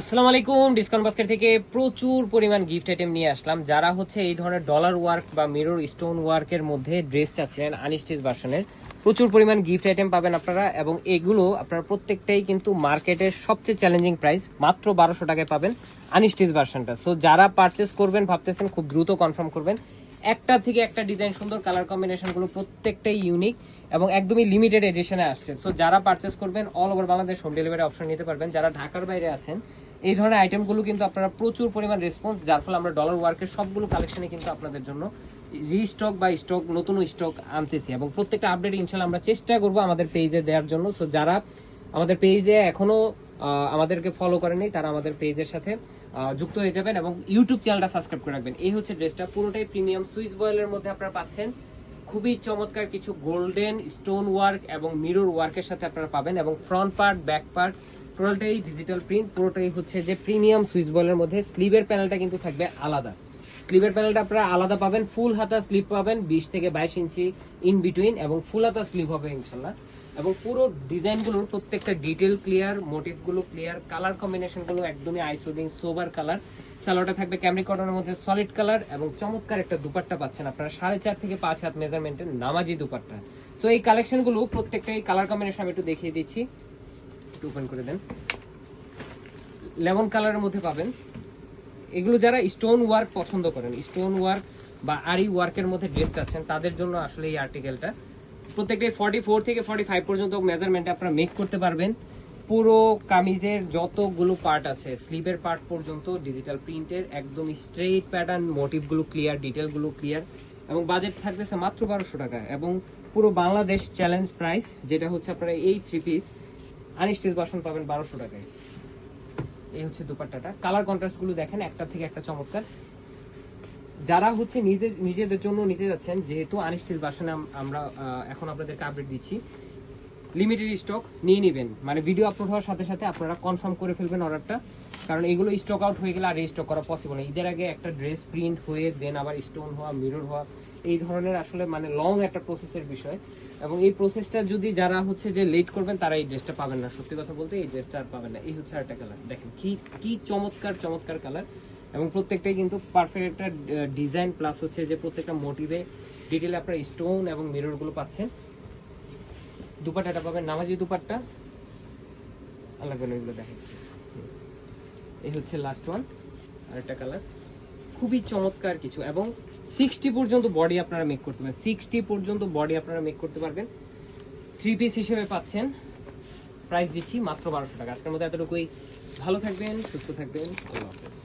আসসালামু আলাইকুম, discount basket থেকে প্রচুর পরিমাণ গিফট আইটেম নিয়ে আসলাম। যারা হচ্ছে এই ধরনের ডলার ওয়ার্ক বা মিরর স্টোন ওয়ার্কের মধ্যে ড্রেস চাচ্ছিলেন আনস্টিচ ভার্সনের প্রচুর পরিমাণ গিফট আইটেম পাবেন আপনারা এবং এগুলো আপনারা প্রত্যেকটাই কিন্তু মার্কেটের সবচেয়ে চ্যালেঞ্জিং প্রাইস মাত্র বারোশো টাকায় পাবেন আনস্টিচ ভার্সনটা সো যারা পারচেস করবেন, ভাবতেছেন খুব দ্রুত কনফার্ম করবেন একটা থেকে একটা ডিজাইন সুন্দর কালার কম্বিনেশনগুলো প্রত্যেকটাই ইউনিক এবং একদমই লিমিটেড এডিশনে আসছে। সো যারা পারচেস করবেন all over Bangladesh home delivery option নিতে পারবেন। যারা ঢাকার বাইরে আছেন, এই ধরনের আইটেমগুলো কিন্তু আপনারা প্রচুর পরিমাণ রেসপন্স যার ফলে আমরা ডলার ওয়ার্কের সবগুলো কালেকশনে কিন্তু আপনাদের জন্য রিস্টক বা স্টক নতুন স্টক আনতেছি এবং প্রত্যেকটা আপডেট ইনশাল্লাহ আমরা চেষ্টা করব আমাদের পেজে দেওয়ার জন্য। সো যারা আমাদের পেজে এখনও আমাদেরকে ফলো করেনি তারা আমাদের পেজের সাথে যুক্ত হয়ে যাবেন এবং ইউটিউব চ্যানেলটা সাবস্ক্রাইব করে রাখবেন। এই হচ্ছে ড্রেসটা, পুরোটাই প্রিমিয়াম সুইচ বয়েলের মধ্যে আপনারা পাচ্ছেন। খুবই চমৎকার কিছু গোল্ডেন স্টোন ওয়ার্ক এবং মিরর ওয়ার্কের সাথে আপনারা পাবেন এবং ফ্রন্ট পার্ট ব্যাক পার্ট পুরোটাই ডিজিটাল প্রিন্ট পুরোটাই হচ্ছে যে প্রিমিয়াম সুইচ বয়েলের মধ্যে। স্লিভের প্যানেলটা কিন্তু থাকবে আলাদা। স্লিভের প্যানেলটা আপনারা আলাদা পাবেন, ফুল হাতা স্লিভ পাবেন, বিশ থেকে বাইশ ইঞ্চি ইন বিটুইন এবং ফুল হাতা স্লিভ হবে ইনশাল্লাহ। এবং পুরো ডিজাইনগুলোর প্রত্যেকটা ডিটেল ক্লিয়ার মোটিভগুলো ক্লিয়ার কালার কম্বিনেশনগুলো একদমই আইসোডিং সোবার কালার সালোয়ারটা থাকবে ক্যামরি কটনের মধ্যে সলিড কালার এবং চমৎকার একটা দুপাট্টা পাচ্ছেন আপনারা, সাড়ে চার থেকে পাঁচ হাত মেজারমেন্টের নামাজি দুপাট্টা। সো এই কালেকশনগুলো প্রত্যেকটাই কালার কম্বিনেশন আমি একটু দেখিয়ে দিচ্ছি। একটু ওপেন করে দেন। লেমন কালারের মধ্যে পাবেন। এগুলো যারা স্টোন ওয়ার্ক পছন্দ করেন স্টোন ওয়ার্ক বা আরি ওয়ার্কের মধ্যে ড্রেস চাচ্ছেন, তাদের জন্য আসলে এই আর্টিকেলটা প্রত্যেকটাই ফর্টি ফোর থেকে ফর্টি ফাইভ পর্যন্ত মেজারমেন্ট আপনারা মেক করতে পারবেন। পুরো কামিজের যতগুলো পার্ট আছে স্লিভের পার্ট পর্যন্ত ডিজিটাল প্রিন্টের একদম স্ট্রেইট প্যাটার্ন মোটিভগুলো ক্লিয়ার ডিটেলগুলো ক্লিয়ার এবং বাজেট থাকতেছে মাত্র বারোশো টাকা এবং পুরো বাংলাদেশ চ্যালেঞ্জ প্রাইস যেটা হচ্ছে আপনারা এই থ্রি পিস আনস্টিচ বাসন পাবেন বারোশো টাকায়। এই হচ্ছে দুপাট্টাটা। কালার কন্ট্রাস্টগুলো দেখেন, একটা থেকে একটা চমৎকার। যারা হচ্ছে নিজেদের নিজেদের জন্য নিতে যাচ্ছেন, যেহেতু আনস্টিল বাসনে আমরা এখন আপনাদেরকে আপডেট দিচ্ছি লিমিটেড স্টক নিয়ে নেবেন। মানে ভিডিও আপলোড হওয়ার সাথে সাথে আপনারা কনফার্ম করে ফেলবেন অর্ডারটা কারণ এগুলো স্টক আউট হয়ে গেলে আর স্টক করা পসিবল না। ঈদের আগে একটা ড্রেস প্রিন্ট হয়ে দেন আবার স্টোন হওয়া মিরর হওয়া, এই ধরনের আসলে মানে লং একটা প্রসেসের বিষয়। এবং এই প্রসেসটা যদি যারা হচ্ছে যে লেট করবেন, তারা এই ড্রেসটা পাবেন না। সত্যি কথা বলতে এই ড্রেসটা আর পাবেন না। এই হচ্ছে আরেকটা কালার দেখেন কি কি চমৎকার চমৎকার কালার এবং প্রত্যেকটাই কিন্তু পারফেক্ট একটা ডিজাইন প্লাস হচ্ছে যে প্রত্যেকটা মোটিভে ডিটেলে আপনারা স্টোন এবং মিররগুলো পাচ্ছেন। দুপাট্টাটা পাবেন, নামাজি দুপাট্টা। আলাদা এগুলো দেখাচ্ছি এই হচ্ছে লাস্ট ওয়ান আরেকটা কালার খুবই চমৎকার কিছু, এবং সিক্সটি পর্যন্ত বডি আপনারা মেক করতে পারবেন। সিক্সটি পর্যন্ত বডি আপনারা মেক করতে পারবেন। থ্রি পিস হিসেবে পাচ্ছেন। প্রাইস দিচ্ছি মাত্র বারোশো টাকা। আজকের মধ্যে এতটুকুই। ভালো থাকবেন, সুস্থ থাকবেন। আল্লাহ হাফেজ।